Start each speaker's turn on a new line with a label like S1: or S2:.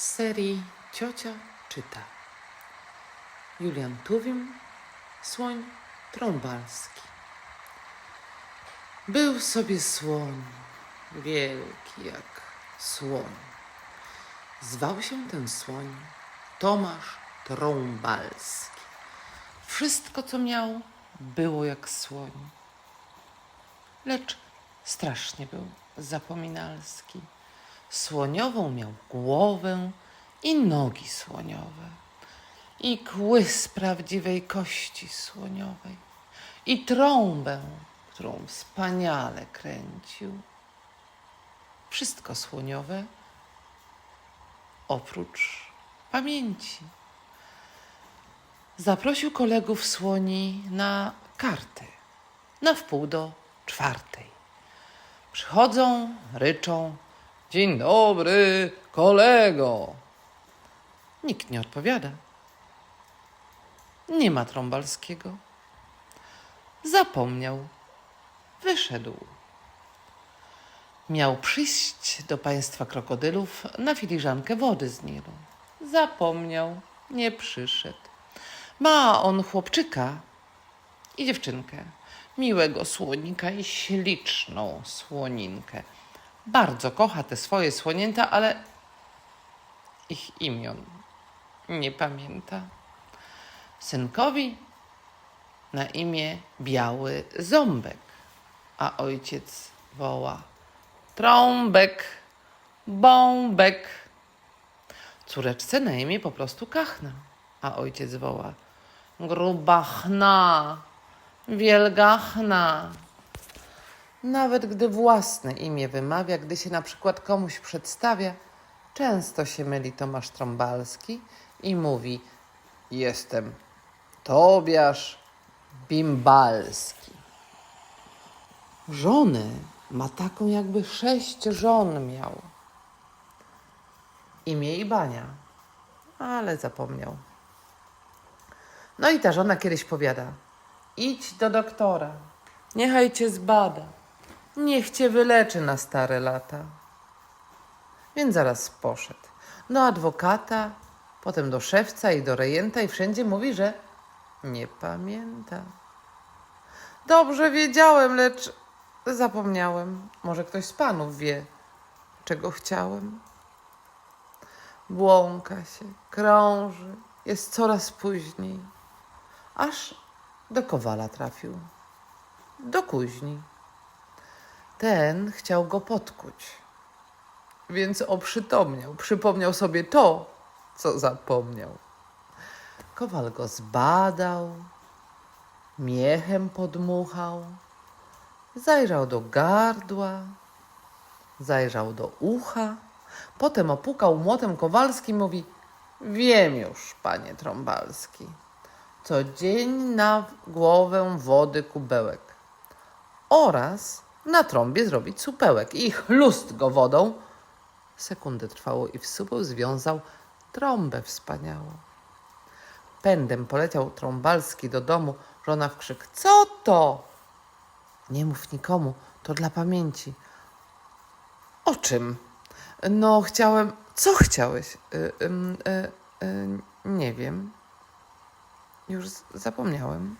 S1: z serii Ciocia czyta. Julian Tuwim, Słoń Trąbalski. Był sobie słoń, wielki jak słoń. Zwał się ten słoń Tomasz Trąbalski. Wszystko, co miał, było jak słoń. Lecz strasznie był zapominalski. Słoniową miał głowę i nogi słoniowe, i kły z prawdziwej kości słoniowej, i trąbę, którą wspaniale kręcił. Wszystko słoniowe, oprócz pamięci. Zaprosił kolegów słoni na karty, na wpół do czwartej. Przychodzą, ryczą. Dzień dobry, kolego. Nikt nie odpowiada. Nie ma Trąbalskiego. Zapomniał. Wyszedł. Miał przyjść do państwa krokodylów na filiżankę wody z Nilu. Zapomniał. Nie przyszedł. Ma on chłopczyka i dziewczynkę. Miłego słonika i śliczną słoninkę. Bardzo kocha te swoje słonięta, ale ich imion nie pamięta. Synkowi na imię Biały Ząbek, a ojciec woła Trąbek, Bąbek. Córeczce na imię po prostu Kachna, a ojciec woła Grubachna, Wielgachna. Nawet gdy własne imię wymawia, gdy się na przykład komuś przedstawia, często się myli Tomasz Trąbalski i mówi: Jestem Tobiasz Bimbalski. Żonę ma taką, jakby sześć żon miał. Imię i bania, ale zapomniał. No i ta żona kiedyś powiada: Idź do doktora, niechaj cię zbada, niech cię wyleczy na stare lata. Więc zaraz poszedł do adwokata, potem do szewca i do rejenta, i wszędzie mówi, że nie pamięta. Dobrze wiedziałem, lecz zapomniałem. Może ktoś z panów wie, czego chciałem. Błąka się, krąży, jest coraz później, aż do kowala trafił. Do kuźni. Ten chciał go podkuć, więc oprzytomniał, przypomniał sobie to, co zapomniał. Kowal go zbadał, miechem podmuchał, zajrzał do gardła, zajrzał do ucha, potem opukał młotem kowalskim mówi: Wiem już, panie Trąbalski, co dzień na głowę wody kubełek oraz na trąbie zrobić supełek i chlust go wodą. Sekundę trwało i w supeł związał trąbę wspaniałą. Pędem poleciał Trąbalski do domu, żona w krzyk. Co to? Nie mów nikomu, to dla pamięci. O czym? No, chciałem. Co chciałeś? Y, ym, y, y, nie wiem. Już zapomniałem.